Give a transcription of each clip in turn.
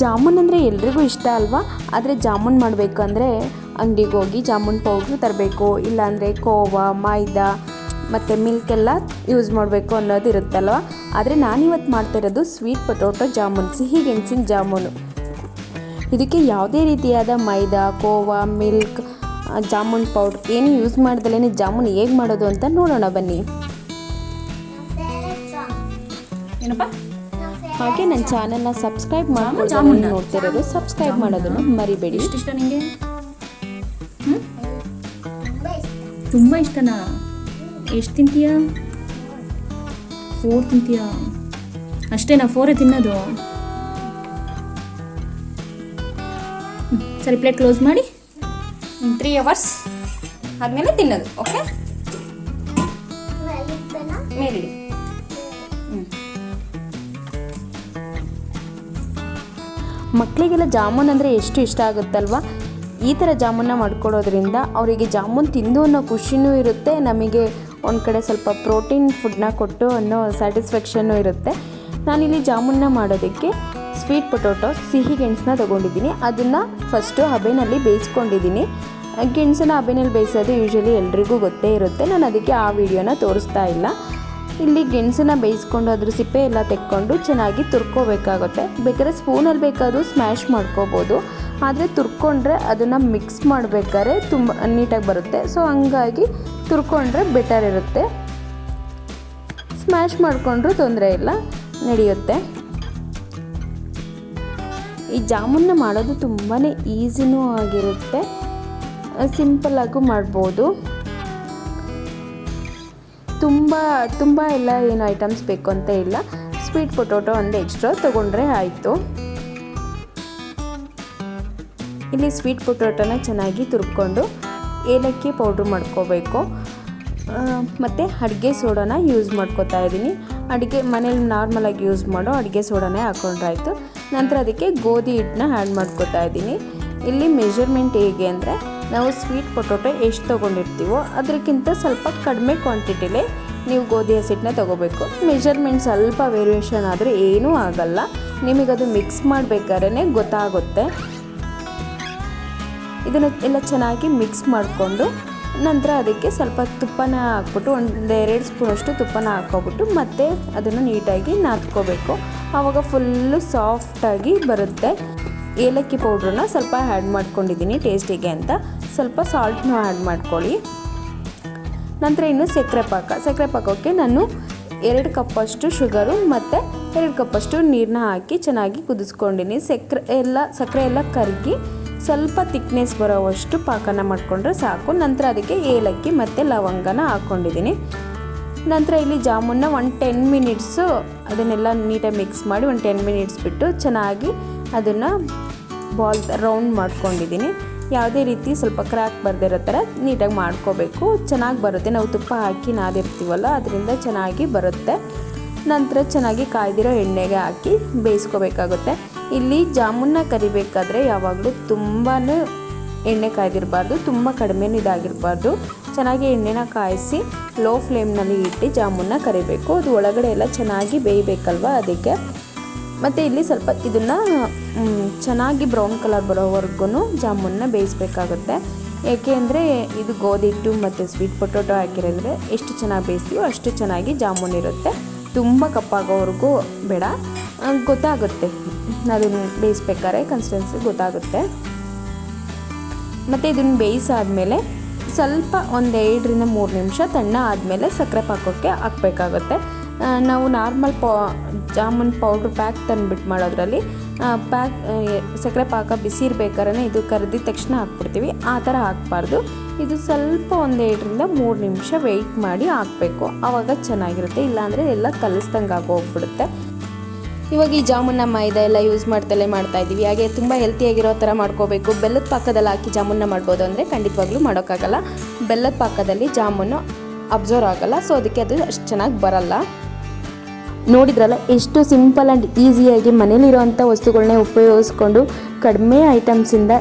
ಜಾಮೂನ್ ಅಂದರೆ ಎಲ್ರಿಗೂ ಇಷ್ಟ ಅಲ್ವಾ? ಆದರೆ ಜಾಮೂನ್ ಮಾಡಬೇಕಂದ್ರೆ ಅಂಗಡಿಗೆ ಹೋಗಿ ಜಾಮೂನ್ ಪೌಡ್ರ್ ತರಬೇಕು. ಇಲ್ಲಾಂದರೆ ಕೋವಾ ಮೈದಾ ಮತ್ತು ಮಿಲ್ಕೆಲ್ಲ ಯೂಸ್ ಮಾಡಬೇಕು ಅನ್ನೋದು ಇರುತ್ತಲ್ವ? ಆದರೆ ನಾನಿವತ್ತು ಮಾಡ್ತಿರೋದು ಸ್ವೀಟ್ ಪೊಟೋಟೊ ಜಾಮೂನ್ ಸಿಹಿ ಗೆಣಸಿನ ಜಾಮೂನು. ಇದಕ್ಕೆ ಯಾವುದೇ ರೀತಿಯಾದ ಮೈದಾ ಕೋವಾ ಮಿಲ್ಕ್ ಜಾಮೂನ್ ಪೌಡ್ರ್ ಏನು ಯೂಸ್ ಮಾಡ್ದಲೇ ಜಾಮೂನ್ ಹೇಗೆ ಮಾಡೋದು ಅಂತ ನೋಡೋಣ ಬನ್ನಿ. ಏನಪ್ಪ? ಹಾಗೆ ನನ್ನ ಚಾನಲ್ನ ಸಬ್ಸ್ಕ್ರೈಬ್ ಮಾಡಿ ಮಾಡ್ಕೊಂಡು ನೋಡ್ತಿರೋದು ಸಬ್ಸ್ಕ್ರೈಬ್ ಮಾಡೋದನ್ನು ಮರಿಬೇಡಿ. ಎಷ್ಟು ಇಷ್ಟ ನಿಮಗೆ ಹ್ಞೂ ತುಂಬ ಇಷ್ಟನಾ? ಎಷ್ಟು ತಿಂತೀಯಾ? ಫೋರ್ ತಿಂತೀಯಾ? ಅಷ್ಟೇನಾ ಫೋರೇ ತಿನ್ನೋದು. ಸರಿ ಪ್ಲೇಟ್ ಕ್ಲೋಸ್ ಮಾಡಿ. ತ್ರೀ ಅವರ್ಸ್ ಆದಮೇಲೆ ತಿನ್ನೋದು ಓಕೆ ಮೇಲಿಡಿ ಮಕ್ಕಳಿಗೆಲ್ಲ ಜಾಮೂನ್ ಅಂದರೆ ಎಷ್ಟು ಇಷ್ಟ ಆಗುತ್ತಲ್ವ? ಈ ಥರ ಜಾಮೂನ್ನ ಮಾಡ್ಕೊಡೋದ್ರಿಂದ ಅವರಿಗೆ ಜಾಮೂನ್ ತಿಂದು ಅನ್ನೋ ಖುಷಿನೂ ಇರುತ್ತೆ, ನಮಗೆ ಒಂದು ಕಡೆ ಸ್ವಲ್ಪ ಪ್ರೋಟೀನ್ ಫುಡ್ನ ಕೊಟ್ಟು ಅನ್ನೋ ಸ್ಯಾಟಿಸ್ಫ್ಯಾಕ್ಷನ್ನು ಇರುತ್ತೆ. ನಾನಿಲ್ಲಿ ಜಾಮೂನ್ನ ಮಾಡೋದಕ್ಕೆ ಸ್ವೀಟ್ ಪೊಟೊಟೊ, ಸಿಹಿ ಗೆಣಸನ್ನ ತೊಗೊಂಡಿದ್ದೀನಿ. ಅದನ್ನು ಫಸ್ಟು ಹಬೆನಲ್ಲಿ ಬೇಯಿಸ್ಕೊಂಡಿದ್ದೀನಿ. ಗೆಣಸನ್ನ ಹಬೆನಲ್ಲಿ ಬೇಯಿಸೋದು ಯೂಶ್ವಲಿ ಎಲ್ರಿಗೂ ಗೊತ್ತೇ ಇರುತ್ತೆ. ನಾನು ಅದಕ್ಕೆ ಆ ವಿಡಿಯೋನ ತೋರಿಸ್ತಾ ಇಲ್ಲ. ಇಲ್ಲಿ ಗೆಣಸನ್ನ ಬೇಯಿಸ್ಕೊಂಡು ಅದ್ರ ಸಿಪ್ಪೆ ಎಲ್ಲ ತೆಕ್ಕೊಂಡು ಚೆನ್ನಾಗಿ ತುರ್ಕೋಬೇಕಾಗುತ್ತೆ. ಬೇಕಾದ್ರೆ ಸ್ಪೂನಲ್ಲಿ ಬೇಕಾದರೂ ಸ್ಮ್ಯಾಶ್ ಮಾಡ್ಕೋಬೋದು. ಆದರೆ ತುರ್ಕೊಂಡ್ರೆ ಅದನ್ನು ಮಿಕ್ಸ್ ಮಾಡಬೇಕಾದ್ರೆ ತುಂಬ ನೀಟಾಗಿ ಬರುತ್ತೆ. ಸೊ ಹಂಗಾಗಿ ತುರ್ಕೊಂಡ್ರೆ ಬೆಟರ್ ಇರುತ್ತೆ. ಸ್ಮ್ಯಾಶ್ ಮಾಡಿಕೊಂಡ್ರೂ ತೊಂದರೆ ಇಲ್ಲ, ನಡೆಯುತ್ತೆ. ಈ ಜಾಮೂನ್ನ ಮಾಡೋದು ತುಂಬಾ ಈಸಿನೂ ಆಗಿರುತ್ತೆ. ಸಿಂಪಲ್ಲಾಗೂ ಮಾಡ್ಬೋದು. ತುಂಬ ತುಂಬ ಎಲ್ಲ ಏನು ಐಟಮ್ಸ್ ಬೇಕು ಅಂತ ಇಲ್ಲ. ಸ್ವೀಟ್ ಪೊಟೊಟೊ ಒಂದು ಎಕ್ಸ್ಟ್ರಾ ತೊಗೊಂಡ್ರೆ ಆಯಿತು. ಇಲ್ಲಿ ಸ್ವೀಟ್ ಪೊಟೊಟೊನ ಚೆನ್ನಾಗಿ ತುರ್ಕೊಂಡು ಏಲಕ್ಕಿ ಪೌಡ್ರ್ ಮಾಡ್ಕೋಬೇಕು. ಮತ್ತು ಅಡುಗೆ ಸೋಡಾನ ಯೂಸ್ ಮಾಡ್ಕೋತಾ ಇದ್ದೀನಿ. ಅಡುಗೆ ಮನೇಲಿ ನಾರ್ಮಲಾಗಿ ಯೂಸ್ ಮಾಡೋ ಅಡುಗೆ ಸೋಡಾನೇ ಆಯಿತು ನಂತರ ಅದಕ್ಕೆ ಗೋಧಿ ಹಿಟ್ಟನ್ನ ಆ್ಯಡ್ ಮಾಡ್ಕೋತಾ ಇದ್ದೀನಿ. ಇಲ್ಲಿ ಮೆಷರ್ಮೆಂಟ್ ಹೇಗೆ ಅಂದರೆ ನಾವು ಸ್ವೀಟ್ ಪೊಟೊಟೊ ಎಷ್ಟು ತೊಗೊಂಡಿರ್ತೀವೋ ಅದಕ್ಕಿಂತ ಸ್ವಲ್ಪ ಕಡಿಮೆ ಕ್ವಾಂಟಿಟಿಲೇ ನೀವು ಗೋಧಿ ಹಸಿಟ್ಟನ್ನ ತೊಗೋಬೇಕು. ಮೆಷರ್ಮೆಂಟ್ ಸ್ವಲ್ಪ ವೇರಿಯೇಷನ್ ಆದರೆ ಏನೂ ಆಗಲ್ಲ. ನಿಮಗದು ಮಿಕ್ಸ್ ಮಾಡಬೇಕಾದ್ರೆ ಗೊತ್ತಾಗುತ್ತೆ. ಇದನ್ನು ಎಲ್ಲ ಚೆನ್ನಾಗಿ ಮಿಕ್ಸ್ ಮಾಡಿಕೊಂಡು ನಂತರ ಅದಕ್ಕೆ ಸ್ವಲ್ಪ ತುಪ್ಪನ ಹಾಕ್ಬಿಟ್ಟು ಒಂದೆರಡು ಸ್ಪೂನಷ್ಟು ತುಪ್ಪನ ಹಾಕ್ಕೊಬಿಟ್ಟು ಮತ್ತೆ ಅದನ್ನು ನೀಟಾಗಿ ನಾದ್ಕೋಬೇಕು. ಆವಾಗ ಫುಲ್ಲು ಸಾಫ್ಟಾಗಿ ಬರುತ್ತೆ. ಏಲಕ್ಕಿ ಪೌಡ್ರನ್ನ ಸ್ವಲ್ಪ ಆ್ಯಡ್ ಮಾಡ್ಕೊಂಡಿದ್ದೀನಿ ಟೇಸ್ಟಿಗೆ ಅಂತ. ಸ್ವಲ್ಪ ಸಾಲ್ಟ್ನೂ ಆ್ಯಡ್ ಮಾಡ್ಕೊಳ್ಳಿ. ನಂತರ ಇನ್ನು ಸಕ್ಕರೆ ಪಾಕ. ಸಕ್ಕರೆ ಪಾಕಕ್ಕೆ ನಾನು ಎರಡು ಕಪ್ಪಷ್ಟು ಶುಗರು ಮತ್ತು ಎರಡು ಕಪ್ಪಷ್ಟು ನೀರನ್ನ ಹಾಕಿ ಚೆನ್ನಾಗಿ ಕುದಿಸ್ಕೊಂಡಿನಿ. ಸಕ್ಕರೆ ಎಲ್ಲ ಸಕ್ಕರೆ ಎಲ್ಲ ಕರಗಿ ಸ್ವಲ್ಪ ತಿಕ್ನೆಸ್ ಬರೋವಷ್ಟು ಪಾಕನ ಮಾಡಿಕೊಂಡ್ರೆ ಸಾಕು. ನಂತರ ಅದಕ್ಕೆ ಏಲಕ್ಕಿ ಮತ್ತು ಲವಂಗನ ಹಾಕ್ಕೊಂಡಿದ್ದೀನಿ ನಂತರ ಇಲ್ಲಿ ಜಾಮೂನ್ನ ಒಂದು ಟೆನ್ ಮಿನಿಟ್ಸು ಅದನ್ನೆಲ್ಲ ನೀಟಾಗಿ ಮಿಕ್ಸ್ ಮಾಡಿ ಒಂದು ಟೆನ್ ಮಿನಿಟ್ಸ್ ಬಿಟ್ಟು ಚೆನ್ನಾಗಿ ಅದನ್ನು ಬಾಲ್ ರೌಂಡ್ ಮಾಡ್ಕೊಂಡಿದ್ದೀನಿ ಯಾವುದೇ ರೀತಿ ಸ್ವಲ್ಪ ಕ್ರ್ಯಾಕ್ ಬರದಿರೋ ಥರ ನೀಟಾಗಿ ಮಾಡ್ಕೋಬೇಕು. ಚೆನ್ನಾಗಿ ಬರುತ್ತೆ. ನಾವು ತುಪ್ಪ ಹಾಕಿ ನಾದಿರ್ತೀವಲ್ಲ, ಅದರಿಂದ ಚೆನ್ನಾಗಿ ಬರುತ್ತೆ. ನಂತರ ಚೆನ್ನಾಗಿ ಕಾಯ್ದಿರೋ ಎಣ್ಣೆಗೆ ಹಾಕಿ ಬೇಯಿಸ್ಕೋಬೇಕಾಗುತ್ತೆ. ಇಲ್ಲಿ ಜಾಮೂನ್ನ ಕರಿಬೇಕಾದ್ರೆ ಯಾವಾಗಲೂ ತುಂಬಾ ಎಣ್ಣೆ ಕಾಯ್ದಿರಬಾರ್ದು, ತುಂಬ ಕಡಿಮೆನೂ ಇದಾಗಿರಬಾರ್ದು. ಚೆನ್ನಾಗಿ ಎಣ್ಣೆನ ಕಾಯಿಸಿ ಲೋ ಫ್ಲೇಮ್ನಲ್ಲಿ ಇಟ್ಟು ಜಾಮೂನ್ನ ಕರಿಬೇಕು. ಅದು ಒಳಗಡೆ ಎಲ್ಲ ಚೆನ್ನಾಗಿ ಬೇಯಬೇಕಲ್ವ ಅದಕ್ಕೆ? ಮತ್ತು ಇಲ್ಲಿ ಸ್ವಲ್ಪ ಇದನ್ನು ಚೆನ್ನಾಗಿ ಬ್ರೌನ್ ಕಲರ್ ಬರೋವರೆಗೂ ಜಾಮೂನ್ನ ಬೇಯಿಸ್ಬೇಕಾಗುತ್ತೆ. ಏಕೆ ಅಂದರೆ ಇದು ಗೋಧಿ ಹಿಟ್ಟು ಮತ್ತು ಸ್ವೀಟ್ ಪೊಟೊಟೊ ಹಾಕಿರೋದ್ರೆ ಎಷ್ಟು ಚೆನ್ನಾಗಿ ಬೇಯಿಸ್ತೀವೋ ಅಷ್ಟು ಚೆನ್ನಾಗಿ ಜಾಮೂನ್ ಇರುತ್ತೆ. ತುಂಬ ಕಪ್ಪಾಗೋವರೆಗೂ ಬೇಡ. ಗೊತ್ತಾಗುತ್ತೆ. ಅದನ್ನು ಬೇಯಿಸ್ಬೇಕಾದ್ರೆ ಕನ್ಸಿಸ್ಟೆನ್ಸಿ ಗೊತ್ತಾಗುತ್ತೆ. ಮತ್ತು ಇದನ್ನು ಬೇಯಿಸಾದ್ಮೇಲೆ ಸ್ವಲ್ಪ ಒಂದು ಎರಡರಿಂದ ಮೂರು ನಿಮಿಷ ತಣ್ಣ ಆದಮೇಲೆ ಸಕ್ಕರೆ ಪಾಕೋಕ್ಕೆ ಹಾಕಬೇಕಾಗುತ್ತೆ. ನಾವು ನಾರ್ಮಲ್ ಪಾ ಜಾಮೂನ್ ಪೌಡ್ರ್ ಪ್ಯಾಕ್ ತಂದುಬಿಟ್ಟು ಮಾಡೋದ್ರಲ್ಲಿ ಪ್ಯಾಕ್ ಸಕ್ಕರೆ ಪಾಕ ಬಿಸಿ ಇರಬೇಕಾದ್ರೆ ಇದು ಕರೆದಿದ ತಕ್ಷಣ ಹಾಕ್ಬಿಡ್ತೀವಿ. ಆ ಥರ ಹಾಕಬಾರ್ದು. ಇದು ಸ್ವಲ್ಪ ಒಂದೆರಡರಿಂದ ಮೂರು ನಿಮಿಷ ವೆಯ್ಟ್ ಮಾಡಿ ಹಾಕಬೇಕು. ಆವಾಗ ಚೆನ್ನಾಗಿರುತ್ತೆ. ಇಲ್ಲಾಂದರೆ ಎಲ್ಲ ಕಲಿಸ್ದಂಗೆ ಆಗೋಗ್ಬಿಡುತ್ತೆ. ಇವಾಗ ಈ ಜಾಮೂನ್ನ ಮೈದಾ ಎಲ್ಲ ಯೂಸ್ ಮಾಡ್ತಲೇ ಮಾಡ್ತಾ ಇದ್ದೀವಿ. ಹಾಗೆ ತುಂಬ ಹೆಲ್ತಿಯಾಗಿರೋ ಥರ ಮಾಡ್ಕೋಬೇಕು. ಬೆಲ್ಲದ ಪಾಕದಲ್ಲಿ ಹಾಕಿ ಜಾಮೂನ್ನ ಮಾಡ್ಬೋದು ಅಂದರೆ ಖಂಡಿತವಾಗ್ಲೂ ಮಾಡೋಕ್ಕಾಗಲ್ಲ. ಬೆಲ್ಲದ ಪಾಕದಲ್ಲಿ ಜಾಮೂನು ಅಬ್ಸರ್ವ್ ಆಗಲ್ಲ. ಸೊ ಅದಕ್ಕೆ ಅದು ಅಷ್ಟು ಚೆನ್ನಾಗಿ ಬರಲ್ಲ. ನೋಡಿದ್ರಲ್ಲ, ಎಷ್ಟು ಸಿಂಪಲ್ ಆ್ಯಂಡ್ ಈಸಿಯಾಗಿ ಮನೇಲಿರೋವಂಥ ವಸ್ತುಗಳನ್ನೇ ಉಪಯೋಗಿಸ್ಕೊಂಡು ಕಡಿಮೆ ಐಟಮ್ಸಿಂದ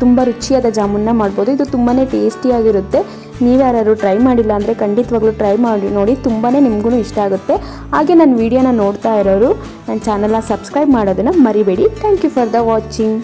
ತುಂಬ ರುಚಿಯಾದ ಜಾಮೂನ್ನ ಮಾಡ್ಬೋದು. ಇದು ತುಂಬಾ ಟೇಸ್ಟಿಯಾಗಿರುತ್ತೆ ನೀವು ಯಾರು ಟ್ರೈ ಮಾಡಿಲ್ಲ ಅಂದರೆ ಖಂಡಿತವಾಗ್ಲೂ ಟ್ರೈ ಮಾಡಿ, ನೋಡಿ ತುಂಬಾ ನಿಮಗೂ ಇಷ್ಟ ಆಗುತ್ತೆ. ಹಾಗೆ ನನ್ನ ವೀಡಿಯೋನ ನೋಡ್ತಾ ಇರೋರು ನನ್ನ ಚಾನಲ್ನ ಸಬ್ಸ್ಕ್ರೈಬ್ ಮಾಡೋದನ್ನು ಮರಿಬೇಡಿ. Thank you for the watching